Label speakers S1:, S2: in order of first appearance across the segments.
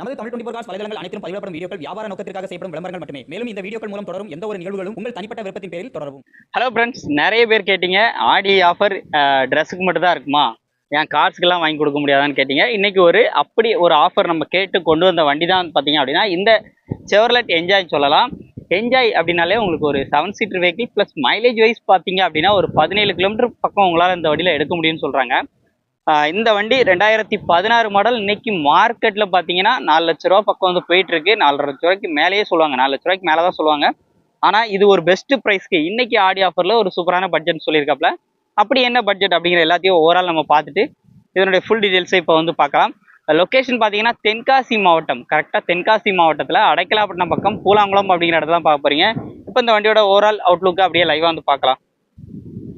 S1: நமது Tamil twenty cos வலைதளங்கள் அனைத்தும் பதிவிடப்படும் வீடியோக்கள் வியாபார நோக்கத்திற்காக செய்யப்படும் விளம்பரங்கள் மட்டுமே. மேலும் இந்த வீடியோக்கள் மூலம் தொடரும் எந்த ஒரு நிகழ்வுகளும் உங்கள் தனிப்பட்ட விருப்பத்தின் பேரில் தொடரவும்.
S2: ஹலோ ஃப்ரெண்ட்ஸ் நிறைய பேர் கேட்டீங்க ஆடி ஆஃபர் ட்ரெஸ்ஸுக்கு மட்டும் தான் இருக்குமா? ஏன் கார்ஸ்க்கெல்லாம் வாங்கி கொடுக்க முடியாதான்னு கேட்டீங்க. இன்னைக்கு ஒரு அப்படி ஒரு ஆஃபர் நம்ம கேட்டு கொண்டு வந்த வண்டி தான் பார்த்தீங்க அப்படின்னா இந்த செவர்லெட் என்ஜாய் சொல்லலாம். என்ஜாய் அப்படின்னாலே உங்களுக்கு ஒரு seven seater vehicle plus mileage wise பார்த்தீங்க அப்படின்னா ஒரு பதினேழு கிலோமீட்டர் பக்கம் உங்களால் இந்த வண்டியில் எடுக்க முடியும்னு சொல்கிறாங்க இந்த வண்டி ரெண்டாயிரத்தி பதினாறு மாடல் இன்னைக்கு மார்க்கெட்டில் பார்த்தீங்கன்னா நாலு லட்ச ரூபா பக்கம் வந்து போயிட்டு இருக்கு நாலரை லட்ச ரூபாய்க்கு மேலேயே சொல்லுவாங்க. நாலு லட்ச ரூபாய்க்கு மேலே தான் சொல்லுவாங்க. ஆனால் இது ஒரு பெஸ்ட் ப்ரைஸ்க்கு இன்னைக்கு ஆடி ஆஃபரில் ஒரு சூப்பரான பட்ஜெட் சொல்லியிருக்காப்ல. அப்படி என்ன பட்ஜெட் அப்படிங்கிற எல்லாத்தையும் ஓவரால் நம்ம பார்த்துட்டு இதனுடைய ஃபுல் டீடைல்ஸை இப்போ வந்து பார்க்கலாம். லொக்கேஷன் பார்த்தீங்கன்னா தென்காசி மாவட்டம். கரெக்டாக தென்காசி மாவட்டத்தில் அடைக்கலாப்பட்டினம் பக்கம் பூலாங்குளம் அப்படிங்கிற இடத்துல தான் பார்க்க போறீங்க. இப்போ இந்த வண்டியோட ஓவரால் அவுட்லுக்கு அப்படியே லைவாக வந்து பார்க்கலாம்.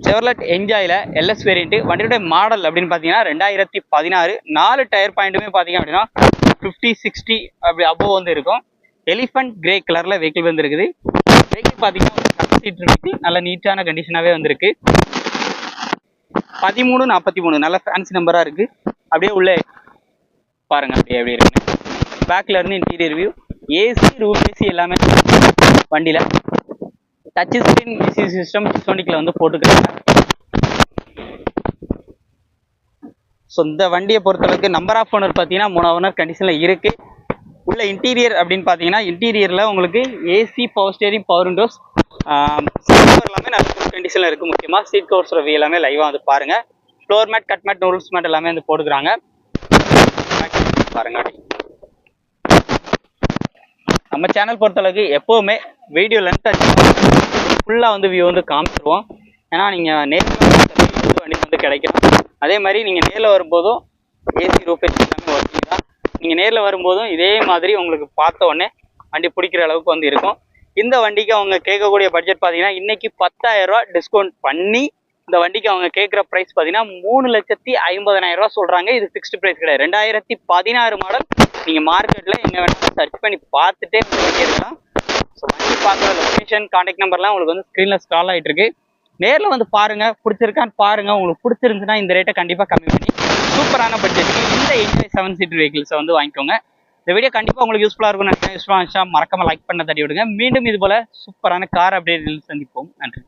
S2: செவர்லட் என்ஜாயில் எல்எஸ் வேரியன்ட் வண்டியோட மாடல் அப்படின்னு பார்த்தீங்கன்னா ரெண்டாயிரத்தி பதினாறு நாலு டயர் பாயிண்ட்டுமே பார்த்தீங்க அப்படின்னா ஃபிஃப்டி சிக்ஸ்டி அப்படி அபோவ் வந்து இருக்கும். எலிஃபண்ட் கிரே கலரில் வெஹிக்கிள் வந்துருக்குது. வெஹிக்கிள் பார்த்தீங்கன்னா சீட் இருக்கு. நல்ல நீட்டான கண்டிஷனாகவே வந்திருக்கு. பதிமூணு நாற்பத்தி மூணு. நல்ல ஃபேன்சி நம்பராக இருக்குது அப்படியே உள்ளே பாருங்க. அப்படியே எப்படி இருக்குன்னு பேக்கில் இருந்து interior view AC room AC எல்லாமே வண்டியில். டச் ஸ்க்ரீன் மியூசிக் சிஸ்டம் சோனிக்கில் வந்து போட்டுக்கிறாங்க ஸோ இந்த வண்டியை பொறுத்தளவுக்கு நம்பர் ஆஃப் ஓனர் பார்த்தீங்கன்னா மூணு ஓனர் கண்டிஷனில் இருக்குது உள்ள இன்டீரியர் அப்படின்னு பார்த்தீங்கன்னா இன்டீரியரில் உங்களுக்கு AC power steering power windows எல்லாமே நல்ல குட் கண்டிஷனில் இருக்குது முக்கியமாக சீட் கவர்ஸ் ரவி எல்லாமே லைவாக வந்து பாருங்க. Floor mat cut mat noodles mat எல்லாமே வந்து போட்டுக்கிறாங்க. பாருங்க. நம்ம சேனல் பொறுத்தளவுக்கு எப்போவுமே வீடியோ லென்த் ஃபுல்லாக வந்து வியூ வந்து காமிச்சிருவோம். ஏன்னா நீங்கள் நேரில் வண்டி வந்து கிடைக்கும். அதே மாதிரி நீங்கள் நேரில் வரும்போதும் ஏசி ரூஃப் எல்லாமே ஒர்க்கிங் தான் நீங்கள் நேரில் வரும்போதும் இதே மாதிரி உங்களுக்கு பார்த்த உடனே வண்டி பிடிக்கிற அளவுக்கு வந்து இருக்கும். இந்த வண்டிக்கு அவங்க கேட்கக்கூடிய பட்ஜெட் பார்த்தீங்கன்னா இன்றைக்கி பத்தாயிரரூவா டிஸ்கவுண்ட் பண்ணி இந்த வண்டிக்கு அவங்க கேட்குற ப்ரைஸ் பார்த்தீங்கன்னா மூணு லட்சத்தி ஐம்பதனாயிரரூவா சொல்கிறாங்க இது ஃபிக்ஸ்டு ப்ரைஸ் கிடையாது. ரெண்டாயிரத்தி பதினாறு மாடல் நீங்கள் மார்க்கெட்டில் எங்கே வேணாலும் சர்ச் பண்ணி பார்த்துட்டே வண்டி ஸோ வண்டி பார்க்குற லொக்கேஷன் காண்டாக்ட் நம்பர்லாம் உங்களுக்கு வந்து ஸ்க்ரீனில் ஸ்டால் ஆகிட்டு இருக்கு. நேரில் வந்து பாருங்க பிடிச்சிருக்கான்னு பாருங்க உங்களுக்கு பிடிச்சிருந்துச்சுன்னா இந்த ரேட்டை கண்டிப்பாக கம்மி பண்ணி சூப்பரான பட்ஜெட்டுக்கு இந்த என்ஜாய் செவன் சீட்டர் வெஹிக்கிள்ஸை வந்து வாங்கிக்கோங்க. இந்த வீடியோ கண்டிப்பாக உங்களுக்கு யூஸ்ஃபுல்லாக இருக்கும் நினைக்கிறேன். யூஸ்ஃபுல்லாக இருந்துச்சா லைக் பண்ண தட்டி விடுங்க. மீண்டும் இது போல சூப்பரான கார் அப்டேட் சந்திப்போம். நன்றி.